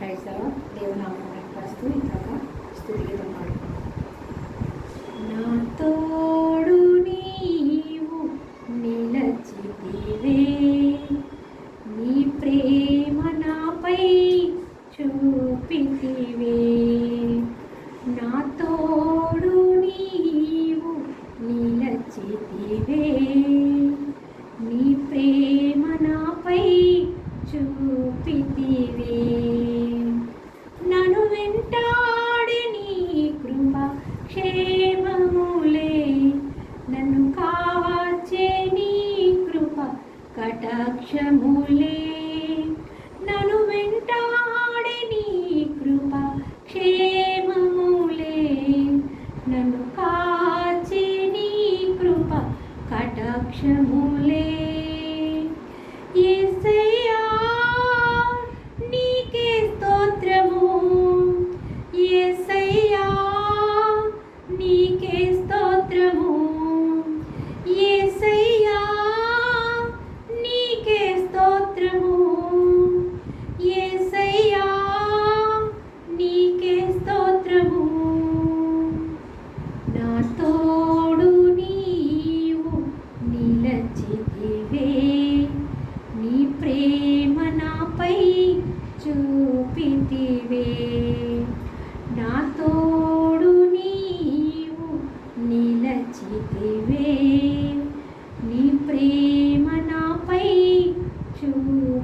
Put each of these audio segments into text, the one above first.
క్రైస్తవ దేవునామం ప్రస్తుతం ఇంకా స్థుతిగీతం పాడుకుంటాం నాతో కటాక్షములే. నను వెంటాడి నీ కృప క్షేమములే. నన్ను కాచి నీ కృప కటాక్షములే.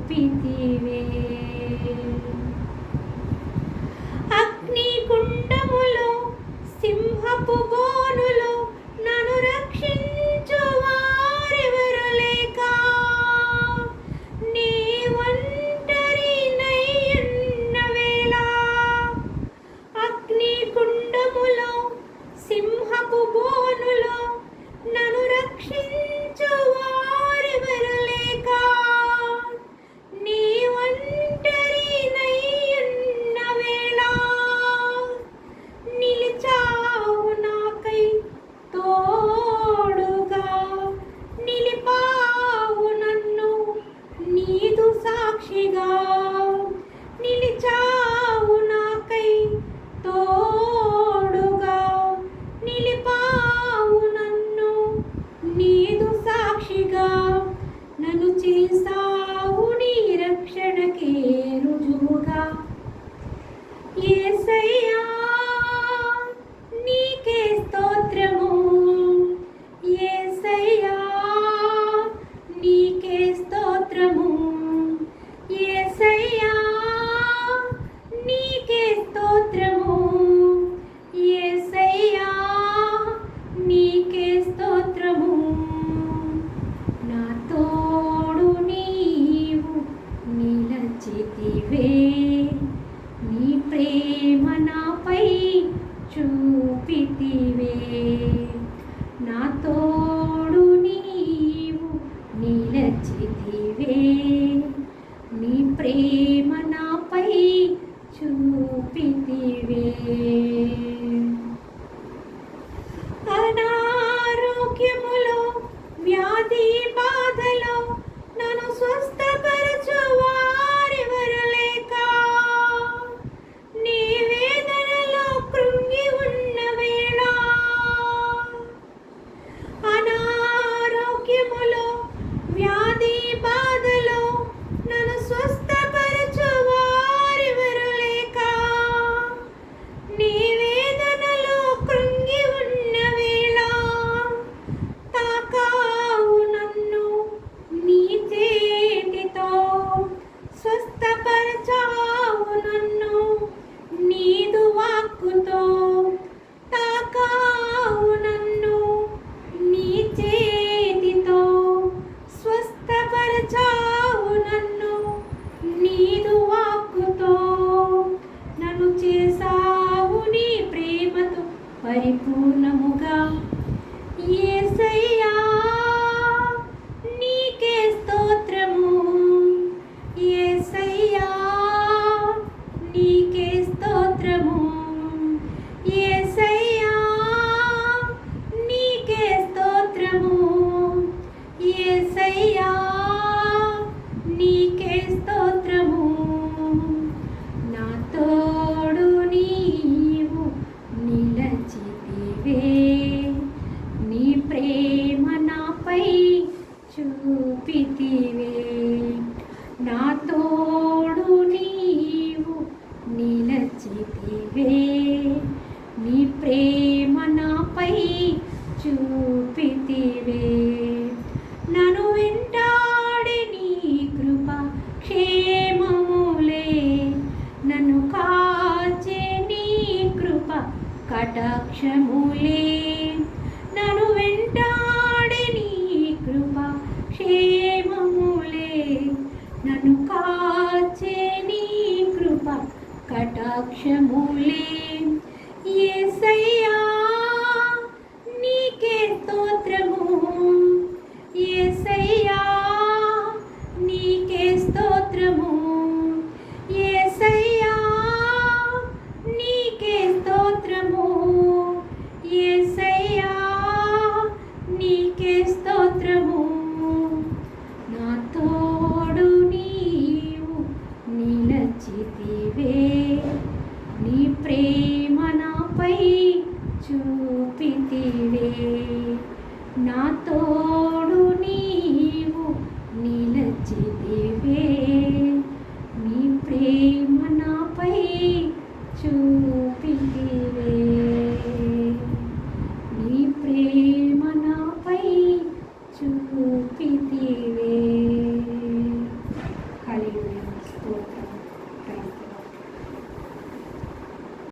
Pity. 谁呀、పరిపూర్ణముగా కృపై చూపితివే. నా తోడు నీవు నిలచితివే. నీ ప్రేమ నాపై చూపితివే. నను వెంటాడి నీ కృప క్షేమములే. నన్ను కాచే నీ కృప కటాక్షములే. కటాక్షములే యేసయ్యా నీకే స్తోత్రము యేసయ్యా నీకే స్తోత్రము నాపై చూపితివే నా తోడు